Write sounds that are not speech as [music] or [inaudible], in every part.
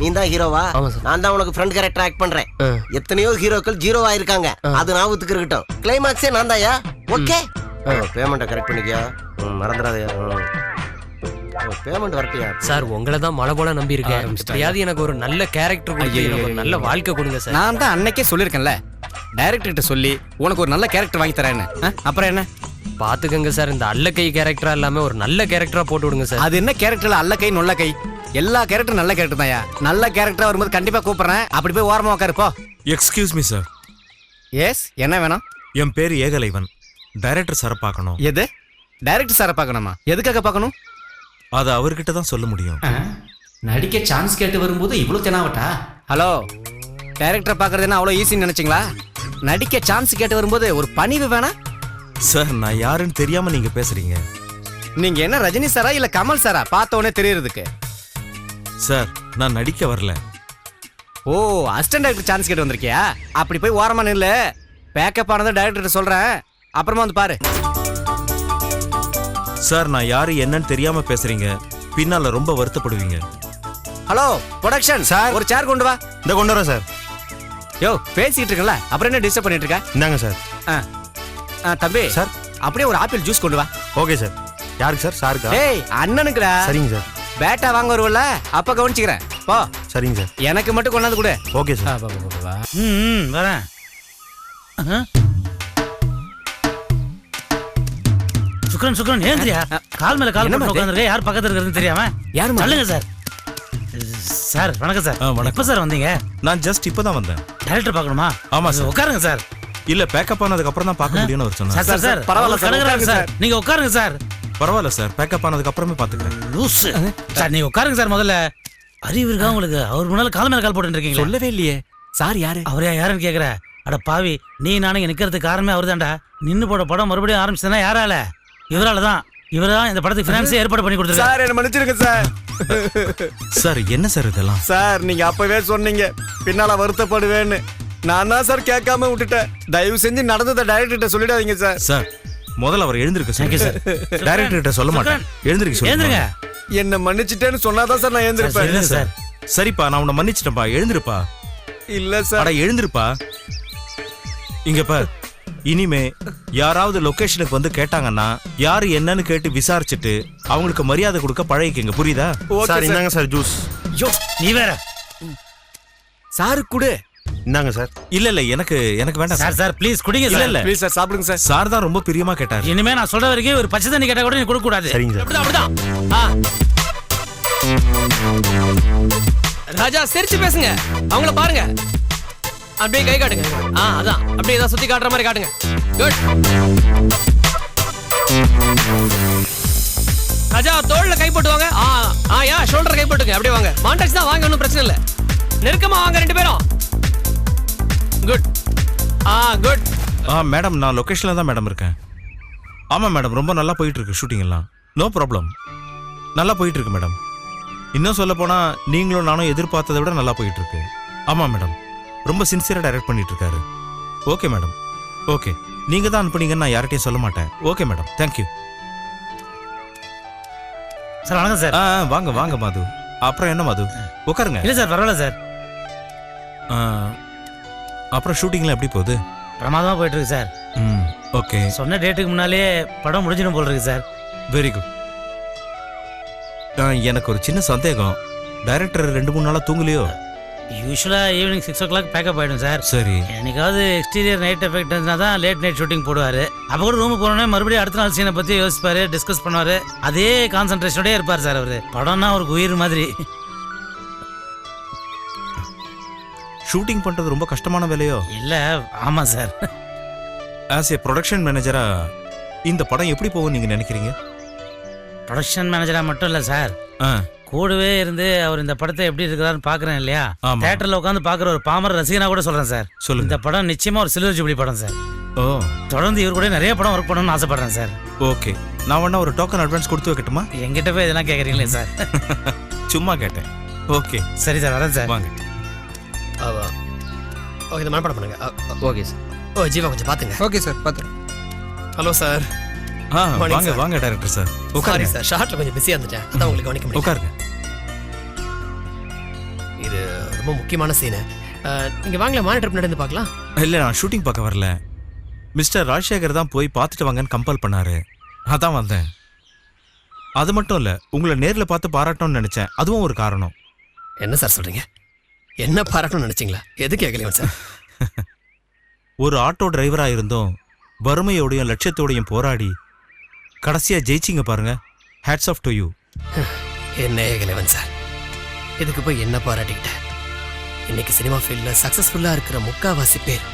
நீ தான் ஹீரோவா. நான் தான் உனக்கு ஃப்ரெண்ட் கேரக்டர் ஆக்ட் பண்றேன். எத்தனையோ ஹீரோக்கள் ஜீரோவா இருக்காங்க அது ஞாபகத்துக்கு இருக்கட்டும். கிளைமாக்ஸே நான் தாயா ஓகே பேமெண்ட்டை கரெக்ட் பண்ணிக்கியா? ம், மறந்துடாதயா. பேமெண்ட் வரட்டியா? சார் உங்களை தான் மழை போல நம்பி இருக்கேன். எப்படியாவது எனக்கு ஒரு நல்ல கேரக்டர் ஒரு நல்ல வாழ்க்கை கொடுங்க சார் நான் தான் அன்னைக்கே சொல்லியிருக்கேன்ல. டைரக்டர்கிட்ட சொல்லி உனக்கு ஒரு நல்ல கேரக்டர் வாங்கி தரேன்னு. அப்புறம் என்ன? பாத்துக்கங்க சார் இந்த அல்லக்கை கேரக்டரா இல்லாம ஒரு நல்ல கேரக்டரா போட்டு விடுங்க சார் அது என்ன கேரக்டர்ல அல்ல கை நொல்ல கை எல்லா கேரக்டரும் நல்ல கேரக்டர் தான்யா. நல்ல கேரக்டரா வரும்போது கண்டிப்பா கூப்பிடுறேன். அப்படி போய் ஓரமா உட்காரு போ. எக்ஸ்கியூஸ் மீ சார் எஸ் என்ன வேணும்? என் பேர் ஏகலைவன். டைரக்டர் சாரை பார்க்கணும். எது? டைரக்டர் சாரை பார்க்கணுமா? எதுக்காக பார்க்கணும்? அது அவர்கிட்ட தான் சொல்ல முடியும். நடிக்க சான்ஸ் கேட்டு வரும்போது இவ்வளவு தெனாவட்டா? ஹலோ டைரக்டரை பார்க்கறது என்ன அவ்வளோ ஈஸின்னு நினைச்சிங்களா? நடிக்க சான்ஸ் கேட்டு வரும்போது ஒரு பணிவு வேணாம் சார் நான் யாருன்னு தெரியாம நீங்க பேசுறீங்க. நீங்க என்ன ரஜினி சாரா இல்ல கமல் சாரா பார்த்த உடனே தெரியறதுக்கு. சார் நான் நடிக்க வரல. ஓ அசிஸ்டன்ட் டைரக்டர் சான்ஸ் கேட்டு வந்திருக்கியா? அப்படி போய் ஓரமா நில்லு. பேக்கப் ஆனதை டைரக்டர் சொல்றேன். அப்புறமா வந்து பாரு. சார் நான் யாரு என்னன்னு தெரியாம பேசுறீங்க. பின்னால ரொம்ப வருத்தப்படுவீங்க. Hello production sir. ஒரு சேர் கொண்டு வா. இந்த கொண்டு வரேன் சார். யோ பேசிட்டு இருக்கல அப்புறம் என்ன டிஸ்டர்ப் பண்ணிட்டு இருக்க? இந்தாங்க சார். ஆ. ஆ, தம்பி. சார். அப்படியே ஒரு ஆப்பிள் ஜூஸ் கொண்டு வா. Okay sir. யாருக்கு சார்? சாருக்கா? ஏய் அண்ணனுக்குடா. சரிங்க சார். பேட்டா வாங்க வருவல்ல அப்ப கவனிச்சுக்கிறேன். போ. சரிங்க சார். எனக்கு மட்டும் கொண்டாந்து கொடு. Okay sir. ம் ம், வரேன். சுக்ரன் சுக்ரன் ஏந்திரியா? கால் மேல கால் போட்டு? உட்காந்துருக்க யார் பக்கத்துல இருக்கிறதுன்னு தெரியாம? யாரும்மா? சொல்லுங்க சார். சார் வணக்கம் சார். ஆ, வணக்கம். சார் வந்தீங்க? நான் ஜஸ்ட் இப்பதான் வந்தேன். டைரக்டர் பார்க்கணுமா? ஆமா சார். உட்காருங்க சார். இல்ல பேக்கப் ஆனதுக்கு அப்புறம் தான் பார்க்க முடியும்னு அவர் சார் சொன்னார் சார் சார் பரவாயில்ல சார். நீங்க உட்காருங்க சார். பரவாயில்ல சார். பேக்கப் ஆனதுக்கு அப்புறமே பாத்துக்கிறேன். லூசு. சார் நீங்க உட்காருங்க சார் முதல்ல. அறிவு இருக்கா உங்களுக்கு? அவர் முன்னால கால் மேல கால் போட்டு இருக்கீங்களா சொல்லவே இல்லையே. சார் யாரு? அவரே யாருன்னு கேக்குற. அட பாவி நீ நானும் நிக்கிறதுக்கு காரணமே அவர்தான்டா. நின்னு போட படம் மறுபடியும் ஆரம்பிச்சதுன்னா யாரால? இவரால தான் இவர் தான் இந்த படத்துக்கு ஃபினான்ஸே ஏற்பாடு பண்ணி கொடுத்துருக்காரு. சார் என்ன மன்னிச்சிருங்க சார். சார் என்ன சார் இதெல்லாம்? சார் நீங்க அப்பவே சொன்னீங்க. பின்னால வருத்தப்படுவேன்னு. நான் தான் சார் கேட்காம விட்டுட்டேன். தயவு செஞ்சு நடந்ததை டைரக்டர்கிட்ட சொல்லிடாதீங்க சார். சார் முதல்ல அவர் எழுந்திருக்க சொல்லுங்க. Sir. டைரக்டர் கிட்ட சொல்ல மாட்டேன். எழுந்திருக்க சொல்லுங்க. என்ன மன்னிச்சிட்டேன்னு சொன்னாதான் சார் நான் சார், சரிங்க சார் சரிப்பா நான் உன்னை மன்னிச்சிட்டேன்ப்பா. எழுந்திருப்பா. இல்ல சார் அட எழுந்திருப்பா. இங்க பார். இனிமே யாராவது லொகேஷனுக்கு வந்து கேட்டாங்கன்னா யாரு என்னன்னு கேட்டு விசாரிச்சுட்டு அவங்களுக்கு மரியாதை கொடுக்க பழகிக்கங்க. புரியுதா? ஓகே சார் சார் இந்தாங்க சார் ஜூஸ் யோ நீ வேற. சாரு குடு. இந்தாங்க சார். இல்ல இல்ல எனக்கு எனக்கு வேண்டாம் சார் சார். சார் ப்ளீஸ் குடிங்க இல்ல, சார். இல்ல. ப்ளீஸ் சார் சாப்பிடுங்க சார். சார் தான் ரொம்ப பிரியமா கேட்டாரு. இனிமே நான் சொல்ற வரைக்கும் ஒரு பச்சை தண்ணி கேட்டா கூட நீ கொடுக்க கூடாது சரிங்க சார். அப்படிதான் அப்படிதான். ஆ. ராஜா சிரிச்சு பேசுங்க. அவங்கள பாருங்க. அப்படியே கை காட்டுங்க. ஆ அதான். அப்படியே ஏதாவது சுத்தி காட்டுற மாதிரி காட்டுங்க. குட் ராஜா தோள்ல கை போட்டு வாங்க. ஆ ஆ யா ஷோல்டர் கை போட்டுங்க. அப்படியே வாங்க. மாண்டக்ஸ் தான் வாங்க ஒன்றும் பிரச்சனை இல்லை. நெருக்கமா வாங்க ரெண்டு பேரும். குட் ஆ குட் ஆ மேடம் நான் லொகேஷன்ல தான் மேடம் இருக்கேன். ஆமா மேடம் ரொம்ப நல்லா போயிட்டு இருக்கு ஷூட்டிங் எல்லாம். நோ ப்ராப்ளம் நல்லா போயிட்டு இருக்கு மேடம் இன்னும் சொல்ல போனா நீங்களும் நானும் எதிர்பார்த்ததை விட நல்லா போயிட்டு இருக்கு ஆமா மேடம் ரொம்ப சின்சியரா டைரக்ட் பண்ணிட்டு இருக்காரு ஓகே மேடம் ஓகே நீங்க தான் அனுப்புனீங்கன்னு நான் யார்கிட்டயும் சொல்ல மாட்டேன். Okay madam thank you sir வணக்கம் சார். ஆ வாங்க வாங்க மாது. அப்புறம் என்ன மாது? உட்காருங்க. இல்ல சார் பரவாயில்ல சார். ஆ, அப்புறம் ஷூட்டிங்லாம் எப்படி போகுது? பிரமாதமா போயிட்டு இருக்கு சார். ம் ஓகே. சொன்ன டேட்டுக்கு முன்னாலேயே படம் முடிஞ்சிடும் போல இருக்கு சார். வெரி குட் எனக்கு ஒரு சின்ன சந்தேகம். டைரக்டர் ரெண்டு மூணு நாளா தூங்கலையோ? Usually evening six o'clock pack up ஆயிடும் சார். சரி. என்னைக்காவது எக்ஸ்டீரியர் நைட் எஃபெக்ட் இருந்தால் தான் லேட் நைட் ஷூட்டிங் போடுவார். அப்போ கூட ரூமுக்கு போனோடனே மறுபடியும் அடுத்த நாள் சீனை பற்றி யோசிப்பாரு டிஸ்கஸ் பண்ணுவார். அதே கான்சன்ட்ரேஷனோடய இருப்பார் சார் அவர். படம்னா அவருக்கு உயிர் மாதிரி. ஷூட்டிங் பண்றது ரொம்ப கஷ்டமான வேலையோ? இல்லை ஆமாம் சார். ஆஸ் ஏ ப்ரொடக்ஷன் மேனேஜரா இந்த படம் எப்படி போகும் நீங்க நினைக்கிறீங்க? ப்ரொடக்ஷன் மேனேஜராக மட்டும் இல்லை சார். ஆ, கூடவே இருந்து அவர் இந்த படத்தை எப்படி இருக்கிறாருன்னு பார்க்குறேன் இல்லையா? ஆமா. தேட்டரில் உட்காந்து பார்க்குற ஒரு பாமர ரசிகனா கூட சொல்கிறேன் சார். சொல்லுங்க. இந்த படம் நிச்சயமாக ஒரு சில்வர் ஜூபிலி படம் சார். ஓ. தொடர்ந்து இவர் கூட நிறைய படம் ஒர்க் பண்ணணும்னு ஆசைப்படுறேன் சார். ஓகே. நான் வேணா ஒரு டோக்கன் அட்வான்ஸ் கொடுத்து வைக்கட்டுமா? எங்கிட்ட போய் இதெல்லாம் கேட்குறீங்களே சார். [laughs] சும்மா கேட்டேன். ஓகே. சரி சார் வரேன் சார். வாங்க. ஓகே இந்த மனப்படம் பண்ணுங்க. Okay sir. ஓ ஜீவா கொஞ்சம் பாத்துங்க. ஓகே சார் பார்த்து ஹலோ சார். ஆ Morning, வாங்க sir. வாங்க டைரக்டர் சார். சாரி உட்காருங்க சார் ஷார்ட்ல கொஞ்சம் பிஸியா இருந்துட்டேன். அதான் உங்களுக்கு கவனிக்க முடியல. உட்காருங்க. இது ரொம்ப முக்கியமான சீனு நீங்க வாங்கல மானிட்டர் நடந்து பார்க்கலாம். இல்லை நான் ஷூட்டிங் பார்க்க வரல. மிஸ்டர் ராஜசேகர் தான் போய் பார்த்துட்டு வாங்கன்னு கம்பல் பண்ணாரு. அதான் வந்தேன். அது மட்டும் இல்லை உங்களை நேரில் பார்த்து பாராட்டணும்னு நினச்சேன். அதுவும் ஒரு காரணம். என்ன சார் சொல்றீங்க? என்ன பாராட்டணும்னு நினைச்சீங்களா? எது கேட்கலையும் சார் ஒரு ஆட்டோ டிரைவராக இருந்தும் வறுமையோடையும் லட்சியத்தோடையும் போராடி கடைசியாக ஜெயிச்சிங்க பாருங்க. ஹேட்ஸ் ஆஃப் டு யூ என்ன ஏகலைவன் சார் இதுக்கு போய் என்ன பாராட்டிக்கிட்டேன் இன்னைக்கு சினிமா ஃபீல்டில் சக்ஸஸ்ஃபுல்லாக இருக்கிற முக்காவாசி பேர்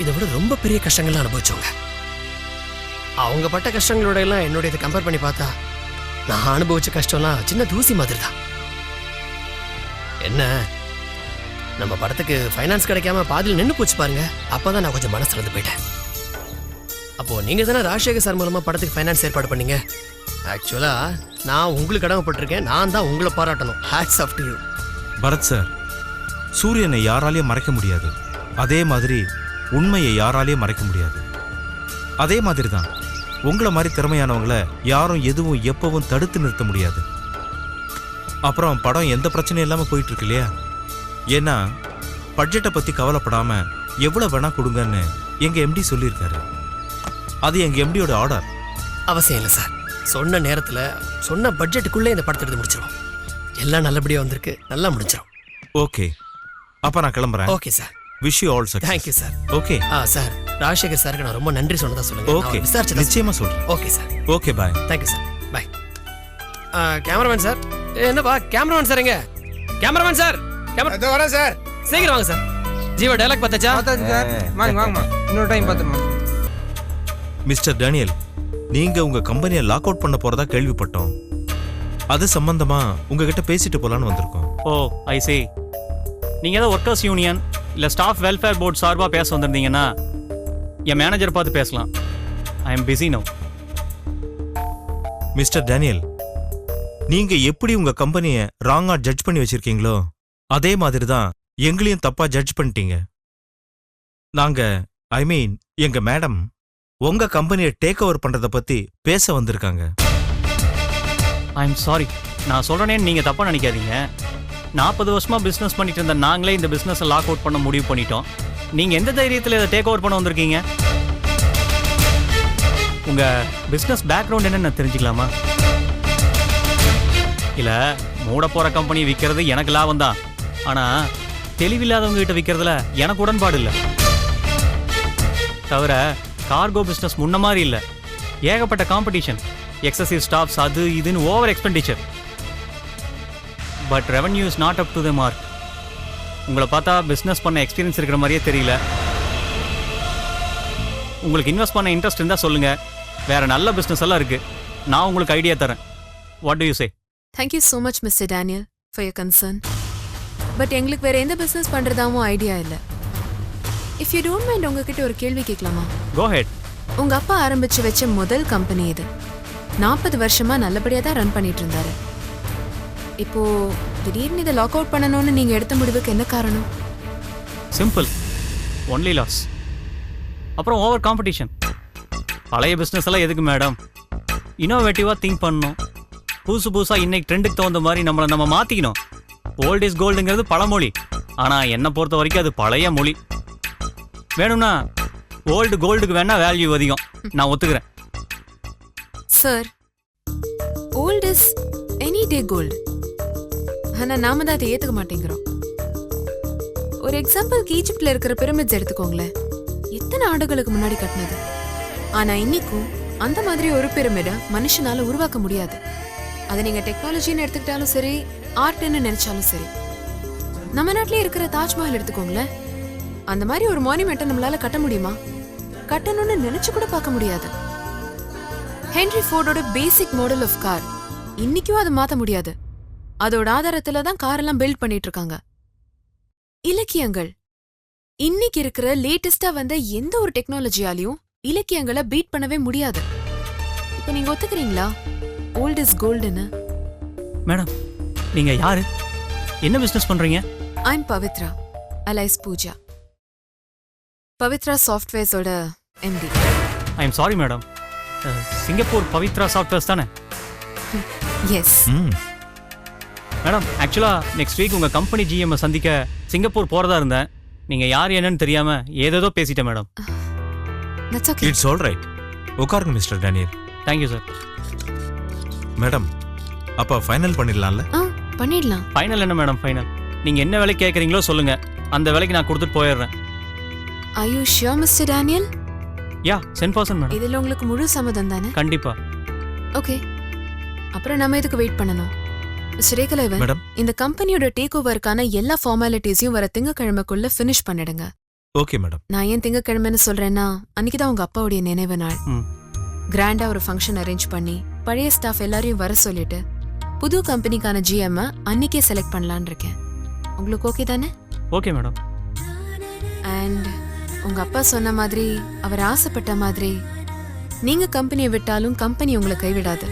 இதை விட ரொம்ப பெரிய கஷ்டங்கள்லாம் அனுபவிச்சவங்க. அவங்க பட்ட கஷ்டங்களோட எல்லாம் என்னுடைய இதை கம்பேர் பண்ணி பார்த்தா நான் அனுபவிச்ச கஷ்டம்லாம் சின்ன தூசி மாதிரி தான் என்ன? நம்ம படத்துக்கு ஃபைனான்ஸ் கிடைக்காம பாதியில் நின்று போச்சு பாருங்க. அப்பதான் நான் கொஞ்சம் மனசு வந்து போயிட்டேன். அப்போ நீங்க தானே ராஜசேகர் சார் மூலமா படத்துக்கு ஃபைனான்ஸ் ஏற்பாடு பண்ணீங்க? ஆக்சுவலா நான் உங்களுக்கு கடமைப்பட்டிருக்கேன். நான் தான் உங்களை பாராட்டணும். Hats off to you Bharath sir சூரியனை யாராலையும் மறைக்க முடியாது. அதே மாதிரி உண்மையை யாராலையும் மறைக்க முடியாது. அதே மாதிரி தான் உங்களை மாதிரி திறமையானவங்களை யாரும் எதுவும் எப்பவும் தடுத்து நிறுத்த முடியாது. அப்புறம் படம் எந்த பிரச்சனையும் இல்லாமல் போயிட்டு இருக்கு இல்லையா? ஏன்னா பட்ஜெட்டை பற்றி கவலைப்படாம எவ்வளோ வேணா கொடுங்கன்னு எங்கள் எம்டி சொல்லியிருக்காரு. அது எங்கள் எம்டியோட ஆர்டர் அவசியம் இல்லை சார். சொன்ன நேரத்தில் சொன்ன பட்ஜெட்டுக்குள்ளே இந்த படத்தை எடுத்து முடிச்சிடும் எல்லாம் நல்லபடியாக வந்திருக்கு. நல்லா முடிச்சிடும் ஓகே. அப்போ நான் கிளம்புறேன். Okay sir. Wish you all success thank you sir okay. Ah sir. Rajasekar சாருக்கு நான் ரொம்ப நன்றி சொன்னதா சொல்லுங்க. ஓகே. விசாரிச்சு நிச்சயமா சொல்றேன். Okay sir. Okay bye thank you sir bye cameraman sir என்னப்பா கேமராமேன் சார் எங்க? கேமராமேன் சார் இதோ வரேன் சார். சீக்கிரம் வாங்க சார். ஜீவா டைலாக் பார்த்தாச்சா? பார்த்தாச்சு சார். வாங்க வாங்கம்மா இன்னொரு டைம் பார்த்துருமா மிஸ்டர் டேனியல் நீங்க உங்க கம்பெனியை லாக் அவுட் பண்ண போறதா கேள்விப்பட்டோம். அது சம்பந்தமா உங்ககிட்ட பேசிட்டு போலான்னு வந்திருக்கோம். ஓ ஐ see. நீங்கள் ஏதோ ஒர்க்கர்ஸ் யூனியன் இல்லை ஸ்டாஃப் வெல்ஃபேர் போர்ட் சார்பாக பேச வந்திருந்தீங்கன்னா என் மேனேஜர் பார்த்து பேசலாம். I am busy no mister Daniel நீங்க எப்படி உங்க கம்பெனியை ராங்கா ஜட்ஜ் பண்ணி வச்சிருக்கீங்களோ? அதே மாதிரி தான் எங்களையும் தப்பா ஜட்ஜ் பண்ணிட்டீங்க. நாங்க ஐ மீன் எங்க மேடம் உங்க கம்பெனியை டேக் ஓவர் பண்றத பத்தி பேச வந்திருக்காங்க. ஐ எம் சாரி நான் சொல்கிறேனேன்னு நீங்கள் தப்பாக நினைக்காதீங்க. நாற்பது வருஷமாக பிஸ்னஸ் பண்ணிட்டு இருந்த நாங்களே இந்த பிஸ்னஸை லாக் அவுட் பண்ண முடிவு பண்ணிட்டோம். நீங்கள் எந்த தைரியத்தில் இதை டேக் ஓவர் பண்ண வந்திருக்கீங்க? உங்கள் பிஸ்னஸ் பேக்ரவுண்ட் என்னன்னு தெரிஞ்சுக்கலாமா? இல்லை மூட போகிற கம்பெனி விற்கிறது எனக்கு லாபம் தான். ஆனால் தெளிவில்லாதவங்க கிட்ட விற்கிறதுல எனக்கு உடன்பாடு இல்லை. தவிர கார்கோ பிஸ்னஸ் முன்ன மாதிரி இல்லை. ஏகப்பட்ட காம்படிஷன் எக்ஸசிவ் ஸ்டாப்ஸ் அது இதுன்னு over expenditure but revenue is not up to the mark உங்களை பார்த்தா பிஸ்னஸ் பண்ண எக்ஸ்பீரியன்ஸ் இருக்கிற மாதிரியே தெரியல. உங்களுக்கு இன்வெஸ்ட் பண்ண இன்ட்ரெஸ்ட் இருந்தால் சொல்லுங்கள் வேற நல்ல பிஸ்னஸ் எல்லாம் இருக்கு. நான் உங்களுக்கு ஐடியா தரேன். What do you say thank you so much mister Daniel for your concern but எங்களுக்கு வேற எந்த பிஸ்னஸ் பண்றதாவும் ஐடியா இல்லை. இஃப் யூ டோன்ட் மைண்ட் உங்ககிட்ட ஒரு கேள்வி கேட்கலாமா? கோ ஹெட் உங்க அப்பா ஆரம்பிச்சு வச்ச முதல் கம்பெனி இது. நாற்பது வருஷமா நல்லபடியா தான் ரன் பண்ணிட்டு இருந்தாரு. இப்போ திடீர்னு இதை லாக் அவுட் பண்ணணும்னு நீங்க எடுத்த முடிவுக்கு என்ன காரணம்? சிம்பிள் ஒன்லி லாஸ் அப்புறம் ஓவர் காம்படிஷன் பழைய பிஸ்னஸ் எல்லாம் எதுக்கு மேடம் இன்னோவேட்டிவாக திங்க் பண்ணணும். புதுசு புதுசாக இன்னைக்கு ட்ரெண்டுக்கு தகுந்த மாதிரி நம்மளை நம்ம மாற்றிக்கணும் ஓல்ட் இஸ் கோல்டுங்கிறது பழமொழி. ஆனால் என்னை பொறுத்த வரைக்கும் அது பழைய மொழி. வேணும்னா ஓல்டு கோல்டுக்கு வேணா வேல்யூ அதிகம். நான் ஒத்துக்கிறேன். Sir old is any day gold ஆனா நாம தான் அதை ஏத்துக்க மாட்டேங்கிறோம். ஒரு எக்ஸாம்பிளுக்கு ஈஜிப்டில் இருக்கிற பிரமிட்ஸ் எடுத்துக்கோங்களேன். எத்தனை ஆண்டுகளுக்கு முன்னாடி கட்டினது? ஆனா இன்னைக்கும் அந்த மாதிரி ஒரு பிரமிடை மனுஷனால உருவாக்க முடியாது. அதை நீங்க டெக்னாலஜின்னு எடுத்துக்கிட்டாலும் சரி ஆர்ட்னு நினைச்சாலும் சரி. நம்ம நாட்டிலே இருக்கிற தாஜ்மஹால் எடுத்துக்கோங்களேன். அந்த மாதிரி ஒரு மானுமெண்ட்டை நம்மளால கட்ட முடியுமா? கட்டணும்னு நினைச்சு கூட பார்க்க முடியாது. ஹென்ரி ஃபோர்டோட பேசிக் மாடல் ஆஃப் கார் இன்னைக்கும் அதை மாத்த முடியாது. அதோட ஆதாரத்துல தான் காரெல்லாம் பில்ட் பண்ணிட்டு இருக்காங்க. இலக்கியங்கள். இன்னைக்கு இருக்கிற லேட்டஸ்டா வந்த எந்த ஒரு டெக்னாலஜியாலையும் இலக்கியங்களை பீட் பண்ணவே முடியாது. இப்போ நீங்க ஒத்துக்கிறீங்களா? ஓல்ட் இஸ் கோல்டுன்னு மேடம் நீங்கள் யாரு? என்ன பிஸ்னஸ் பண்ணுறீங்க I'm Pavithra alias Pooja Pavithra சாஃப்ட்வேர்ஸோட MD I am sorry madam Singapore Pavithra softwares தானே? எஸ் ம் மேடம் ஆக்சுவலாக நெக்ஸ்ட் வீக் உங்கள் கம்பெனி ஜிஎம்மை சந்திக்க சிங்கப்பூர் போகிறதா இருந்தேன். நீங்கள் யார் என்னன்னு தெரியாமல் ஏதேதோ பேசிட்டேன் madam that's okay it's all right உட்காருங்க mister Daniel thank you sir madam அப்போ ஃபைனல் பண்ணிடலாம்ல? ஆ. பண்ணிடலாம். ஃபைனல் என்ன மேடம் ஃபைனல் நீங்கள் என்ன வேலை கேட்குறீங்களோ சொல்லுங்கள் அந்த வேலைக்கு நான் கொடுத்துட்டு போயிடுறேன். I you sure mister Daniel yeah cent percent madam இதில் உங்களுக்கு முழு சம்மதம் தானே? கண்டிப்பாக ஓகே அப்புறம் நம்ம எதுக்கு வெயிட் பண்ணணும்? மிஸ்டர் ஏகலைவன் மேடம் இந்த கம்பெனியோட டேக் ஓவருக்கான எல்லா ஃபார்மாலிட்டிஸையும் வர திங்கக்கிழமைக்குள்ள ஃபினிஷ் பண்ணிடுங்க. ஓகே மேடம் நான் ஏன் திங்கக்கிழமைன்னு சொல்றேன்னா அன்னைக்கு தான் உங்க அப்பாவுடைய நினைவு நாள். ம். கிராண்டா ஒரு ஃபங்க்ஷன் அரேஞ்ச் பண்ணி பழைய ஸ்டாஃப் எல்லாரையும் வர சொல்லிட்டு புது கம்பெனிக்கான ஜிஎம் அன்னைக்கே செலக்ட் பண்ணலான்னு இருக்கேன். உங்களுக்கு ஓகே தானே? ஓகே மேடம் அண்ட் உங்க அப்பா சொன்ன மாதிரி அவர் ஆசைப்பட்ட மாதிரி நீங்க கம்பெனியை விட்டாலும் கம்பெனி உங்களை கைவிடாது.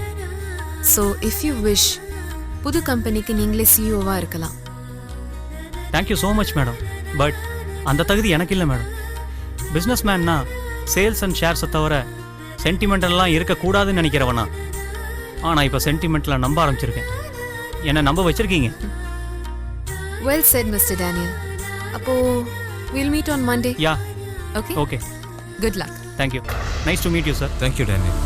ஸோ இஃப் யூ விஷ் புது கம்பெனிக்கு நீங்களே சிஇஓவா இருக்கலாம். Thank you so much madam but அந்த தகுதி எனக்கு இல்லை மேடம் பிஸ்னஸ் மேன்னா சேல்ஸ் அண்ட் ஷேர்ஸை தவிர சென்டிமெண்டெல்லாம் இருக்கக்கூடாதுன்னு நினைக்கிறவனா ஆனால் இப்போ சென்டிமெண்ட்டில் நம்ப ஆரம்பிச்சிருக்கேன். என்னை நம்ப வச்சிருக்கீங்க? வெல் said மிஸ்டர் டேனியல் அப்போ will meet on Monday yeah okay okay good luck thank you nice to meet you sir thank you Daniel